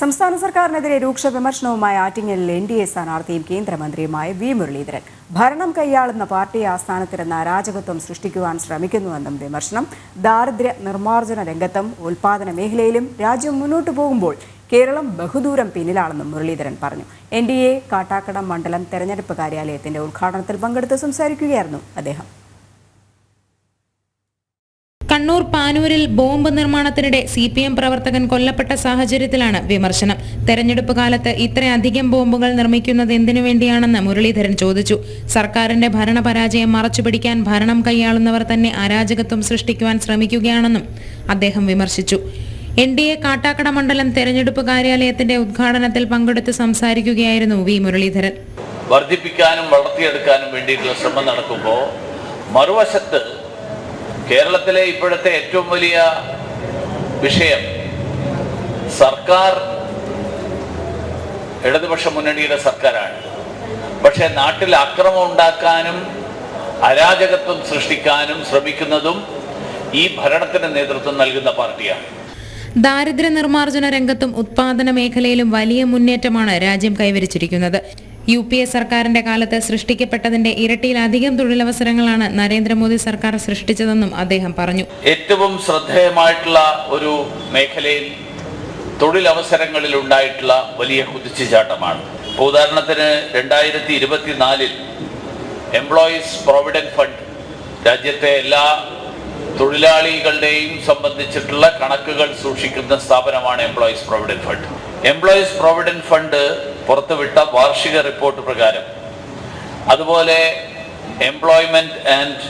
സംസ്ഥാന സർക്കാരിനെതിരെ രൂക്ഷ വിമർശനവുമായി ആറ്റിങ്ങലിൽ എൻ ഡി എ സ്ഥാനാർത്ഥിയും കേന്ദ്രമന്ത്രിയുമായ വി മുരളീധരൻ. ഭരണം കൈയാളുന്ന പാർട്ടി ആസ്ഥാനത്തിരുന്ന അരാജകത്വം സൃഷ്ടിക്കുവാൻ ശ്രമിക്കുന്നുവെന്നും വിമർശനം. ദാരിദ്ര്യ നിർമ്മാർജന രംഗത്തും ഉൽപാദന മേഖലയിലും രാജ്യം മുന്നോട്ടു പോകുമ്പോൾ കേരളം ബഹുദൂരം പിന്നിലാണെന്നും മുരളീധരൻ പറഞ്ഞു. എൻ ഡി എ കാട്ടാക്കടം മണ്ഡലം തെരഞ്ഞെടുപ്പ് കാര്യാലയത്തിന്റെ ഉദ്ഘാടനത്തിൽ പങ്കെടുത്ത് സംസാരിക്കുകയായിരുന്നു അദ്ദേഹം. കണ്ണൂർ പാനൂരിൽ ബോംബ് നിർമ്മാണത്തിനിടെ സി പി എം പ്രവർത്തകൻ കൊല്ലപ്പെട്ട സാഹചര്യത്തിലാണ് വിമർശനം. തെരഞ്ഞെടുപ്പ് കാലത്ത് ഇത്രയധികം ബോംബുകൾ നിർമ്മിക്കുന്നത് എന്തിനു വേണ്ടിയാണെന്ന് മുരളീധരൻ ചോദിച്ചു. സർക്കാരിന്റെ ഭരണപരാജയം മറച്ചുപിടിക്കാൻ ഭരണം കൈയാളുന്നവർ തന്നെ അരാജകത്വം സൃഷ്ടിക്കുവാൻ ശ്രമിക്കുകയാണെന്നും അദ്ദേഹം വിമർശിച്ചു. എൻ ഡി എ കാട്ടാക്കട മണ്ഡലം തെരഞ്ഞെടുപ്പ് കാര്യാലയത്തിന്റെ ഉദ്ഘാടനത്തിൽ പങ്കെടുത്ത് സംസാരിക്കുകയായിരുന്നു വി മുരളീധരൻ. വർദ്ധിപ്പിക്കാനും വളർത്തിയെടുക്കാനും വേണ്ടിയിട്ടുള്ള ശ്രമം നടക്കുമ്പോൾ മറുവശത്ത് കേരളത്തിലെ ഇപ്പോഴത്തെ ഏറ്റവും വലിയ വിഷയം സർക്കാർ ഇടതുപക്ഷ മുന്നണിയുടെ സർക്കാരാണ്. പക്ഷെ നാട്ടിൽ അക്രമം ഉണ്ടാക്കാനും അരാജകത്വം സൃഷ്ടിക്കാനും ശ്രമിക്കുന്നതും ഈ ഭരണത്തിന് നേതൃത്വം നൽകുന്ന പാർട്ടിയാണ്. ദാരിദ്ര്യ നിർമ്മാർജന രംഗത്തും ഉത്പാദന മേഖലയിലും വലിയ മുന്നേറ്റമാണ് രാജ്യം കൈവരിച്ചിരിക്കുന്നത്. യു പി എ സർക്കാരിന്റെ കാലത്ത് സൃഷ്ടിക്കപ്പെട്ടതിന്റെ ഇരട്ടിയിലധികം തൊഴിലവസരങ്ങളാണ് നരേന്ദ്രമോദി സർക്കാർ സൃഷ്ടിച്ചതെന്നും അദ്ദേഹം പറഞ്ഞു. ഏറ്റവും ശ്രദ്ധേയമായിട്ടുള്ള ഒരു മേഖലയിൽ തൊഴിലവസരങ്ങളിൽ ഉണ്ടായിട്ടുള്ള വലിയ കുതിച്ചുചാട്ടമാണ്. ഉദാഹരണത്തിന് രണ്ടായിരത്തി ഇരുപത്തിനാലിൽ എംപ്ലോയീസ് പ്രൊവിഡന്റ് ഫണ്ട് രാജ്യത്തെ എല്ലാ തൊഴിലാളികളുടെയും സംബന്ധിച്ചിട്ടുള്ള കണക്കുകൾ സൂക്ഷിക്കുന്ന സ്ഥാപനമാണ് employees provident fund employees provident fund പുറത്തുവിട്ട വാർഷിക റിപ്പോർട്ട് പ്രകാരം. അതുപോലെ employment and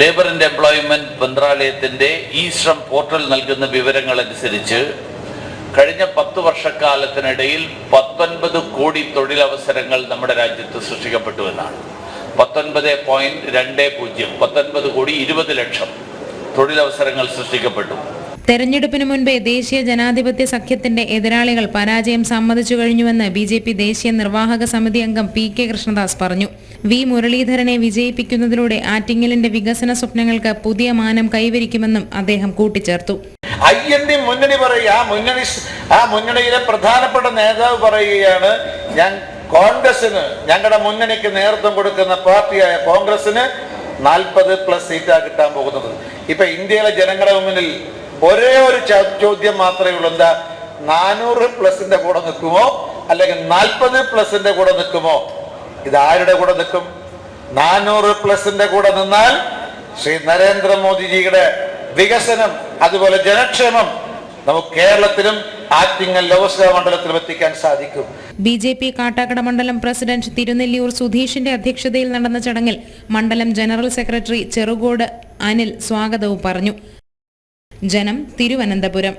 labour and employment മന്ത്രാലയത്തിന്റെ ഇ ശ്രം പോർട്ടൽ നൽകുന്ന വിവരങ്ങൾ അനുസരിച്ച് കഴിഞ്ഞ പത്ത് വർഷക്കാലത്തിനിടയിൽ പത്തൊൻപത് കോടി തൊഴിലവസരങ്ങൾ നമ്മുടെ രാജ്യത്ത് സൃഷ്ടിക്കപ്പെട്ടു എന്നാണ്. പത്തൊൻപത് പോയിന്റ് രണ്ട് പൂജ്യം പത്തൊൻപത് കോടി ഇരുപത് ലക്ഷം തൊഴിലവസരങ്ങൾ സൃഷ്ടിക്കപ്പെട്ടു. തെരഞ്ഞെടുപ്പിന് മുൻപേ ദേശീയ ജനാധിപത്യ സഖ്യത്തിന്റെ എതിരാളികൾ പരാജയം സമ്മതിച്ചു കഴിഞ്ഞുവെന്ന് ബി ജെ പി ദേശീയ നിർവാഹക സമിതി അംഗം പി കെ കൃഷ്ണദാസ് പറഞ്ഞു. വി മുരളീധരനെ വിജയിപ്പിക്കുന്നതിലൂടെ ആറ്റിങ്ങലിന്റെ വികസന സ്വപ്നങ്ങൾക്ക് പുതിയ മാനം കൈവരിക്കുമെന്നും അദ്ദേഹം കൂട്ടിച്ചേർത്തു. മുന്നണി ആ മുന്നണി ആ മുന്നണിയിലെ പ്രധാനപ്പെട്ട നേതാവ് പറയുകയാണ് ഞാൻ കോൺഗ്രസിന് ഞങ്ങളുടെ മുന്നണിക്ക് നേതൃത്വം കൊടുക്കുന്ന പാർട്ടിയായ കോൺഗ്രസിന് നാൽപ്പത് പ്ലസ് സീറ്റാണ് കിട്ടാൻ പോകുന്നത്. ഇപ്പൊ ഇന്ത്യയിലെ ജനങ്ങളുടെ മുന്നിൽ ഒരേ ഒരു ചോദ്യം മാത്രമേ ഉള്ളൂ. എന്താ നാനൂറ് പ്ലസിന്റെ കൂടെ നിൽക്കുമോ? അല്ലെങ്കിൽ നാൽപ്പത് പ്ലസിന്റെ കൂടെ നിൽക്കുമോ? ഇത് ആരുടെ കൂടെ നിൽക്കും? നാനൂറ് പ്ലസിന്റെ കൂടെ നിന്നാൽ ശ്രീ നരേന്ദ്രമോദിജിയുടെ വികസനം അതുപോലെ ജനക്ഷേമം നമുക്ക് കേരളത്തിലും ആറ്റിങ്ങൽ ലോക്സഭാ മണ്ഡലത്തിലും എത്തിക്കാൻ സാധിക്കും. ബി ജെ പി കാട്ടാക്കട മണ്ഡലം പ്രസിഡന്റ് തിരുനെല്ലിയൂർ സുധീഷിന്റെ അധ്യക്ഷതയിൽ നടന്ന ചടങ്ങിൽ മണ്ഡലം ജനറൽ സെക്രട്ടറി ചെറുകോട് അനിൽ സ്വാഗതവും പറഞ്ഞു. ജനം തിരുവനന്തപുരം